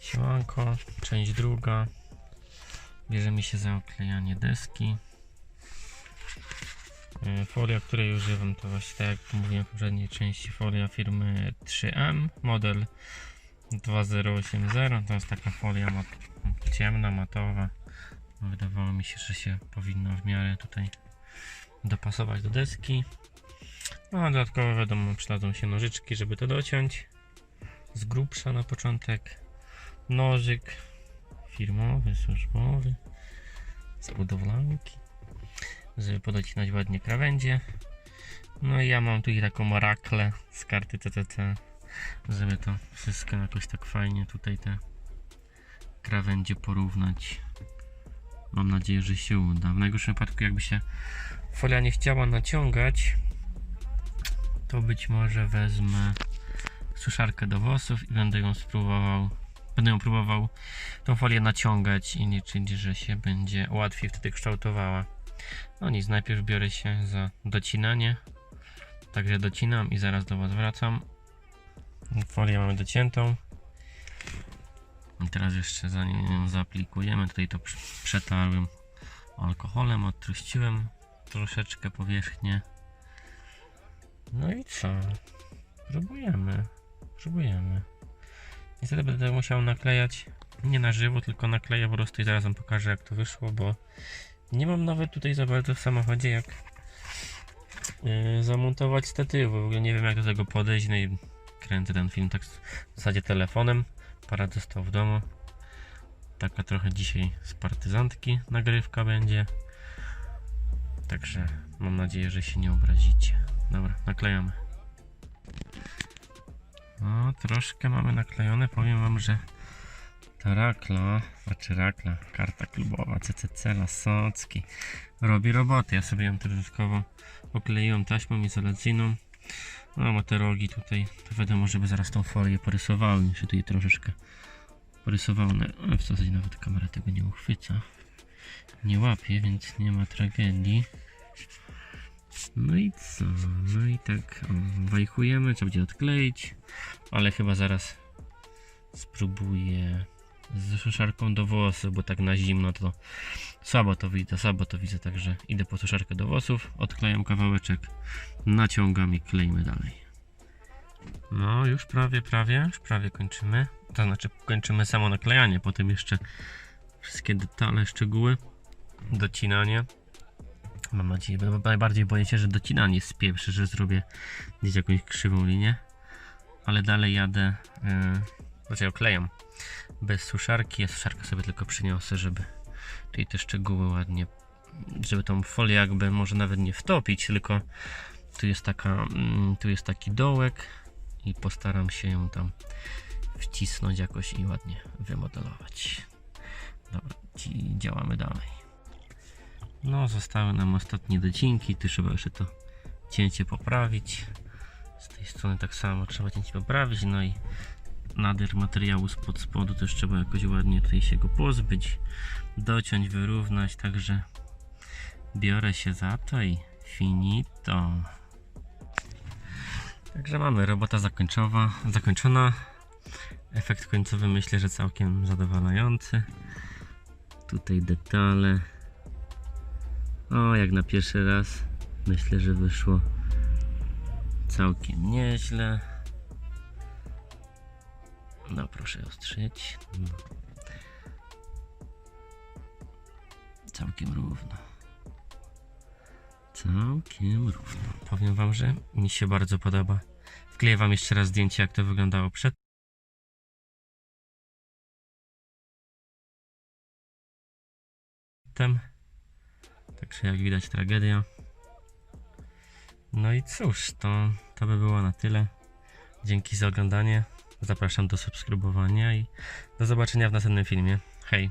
Siemanko, część druga. Bierzemy się za oklejanie deski. E, Folia, której używam to właśnie tak jak mówiłem w poprzedniej części, folia firmy 3M, model 2080. To jest taka folia mat ciemna, matowa. Wydawało mi się, że się powinno w miarę tutaj dopasować do deski. No a dodatkowo wiadomo, przydadzą się nożyczki, żeby to dociąć. Z grubsza na początek. Nożyk firmowy, służbowy. Z budowlanki. Żeby podocinać ładnie krawędzie. No i ja mam tutaj taką raklę z karty TTT. Żeby to wszystko jakoś tak fajnie tutaj te krawędzie porównać. Mam nadzieję, że się uda. W najgorszym wypadku jakby się folia nie chciała naciągać, to być może wezmę suszarkę do włosów i będę ją spróbował. Będę ją próbował tą folię naciągać i liczyć, że się będzie łatwiej wtedy kształtowała. No nic, najpierw biorę się za docinanie. Także docinam i zaraz do Was wracam. Folię mamy dociętą. I teraz jeszcze zanim ją zaaplikujemy, tutaj to prze- przetarłem alkoholem, odtruściłem troszeczkę powierzchnię. No i co? Próbujemy. Próbujemy. Niestety będę musiał naklejać nie na żywo, tylko nakleję po prostu i zaraz wam pokażę jak to wyszło, bo nie mam nawet tutaj za bardzo w samochodzie jak yy, zamontować statywy. W ogóle nie wiem jak do tego podejść, no i kręcę ten film tak w zasadzie telefonem. Parę został w domu. Taka trochę dzisiaj z partyzantki nagrywka będzie. Także mam nadzieję, że się nie obrazicie. Dobra, naklejamy. No, troszkę mamy naklejone. Powiem wam, że ta rakla, znaczy rakla, karta klubowa CCC Lasocki robi roboty. Ja sobie ją dodatkowo okleiłem taśmą izolacyjną. No, ma te rogi tutaj. To wiadomo, żeby zaraz tą folię porysowały. Jeszcze tutaj troszeczkę porysowało. No, w zasadzie nawet kamera tego nie uchwyca. Nie łapie, więc nie ma tragedii. No i co? No i tak wajchujemy, trzeba będzie odkleić, ale chyba zaraz spróbuję z suszarką do włosów, bo tak na zimno to słabo to widzę, słabo to widzę, także idę po suszarkę do włosów, odklejam kawałeczek, naciągam i klejmy dalej. No już prawie, prawie, już prawie kończymy, to znaczy kończymy samo naklejanie, potem jeszcze wszystkie detale, szczegóły, docinanie. Mam nadzieję, bo najbardziej boję się, że docinanie spieprzy, że zrobię gdzieś jakąś krzywą linię. Ale dalej jadę, yy, znaczy oklejam bez suszarki. Ja suszarkę sobie tylko przyniosę, żeby tutaj te szczegóły ładnie, żeby tą folię jakby może nawet nie wtopić, tylko tu jest taka, mm, tu jest taki dołek i postaram się ją tam wcisnąć jakoś i ładnie wymodelować. Dobra, działamy dalej. No, zostały nam ostatnie docinki. Tu trzeba jeszcze to cięcie poprawić. Z tej strony tak samo trzeba cięcie poprawić. No i nader materiału spod spodu też trzeba jakoś ładnie tutaj się go pozbyć, dociąć, wyrównać. Także biorę się za to i finito. Także mamy robota zakończowa, zakończona. Efekt końcowy myślę, że całkiem zadowalający. Tutaj detale. O, jak na pierwszy raz myślę, że wyszło całkiem nieźle. No, proszę ostrzyć. Całkiem równo. Całkiem równo. Powiem Wam, że mi się bardzo podoba. Wkleję Wam jeszcze raz zdjęcie, jak to wyglądało przed. Tym. Także jak widać tragedia. No i cóż, to, to by było na tyle. Dzięki za oglądanie. Zapraszam do subskrybowania i do zobaczenia w następnym filmie. Hej!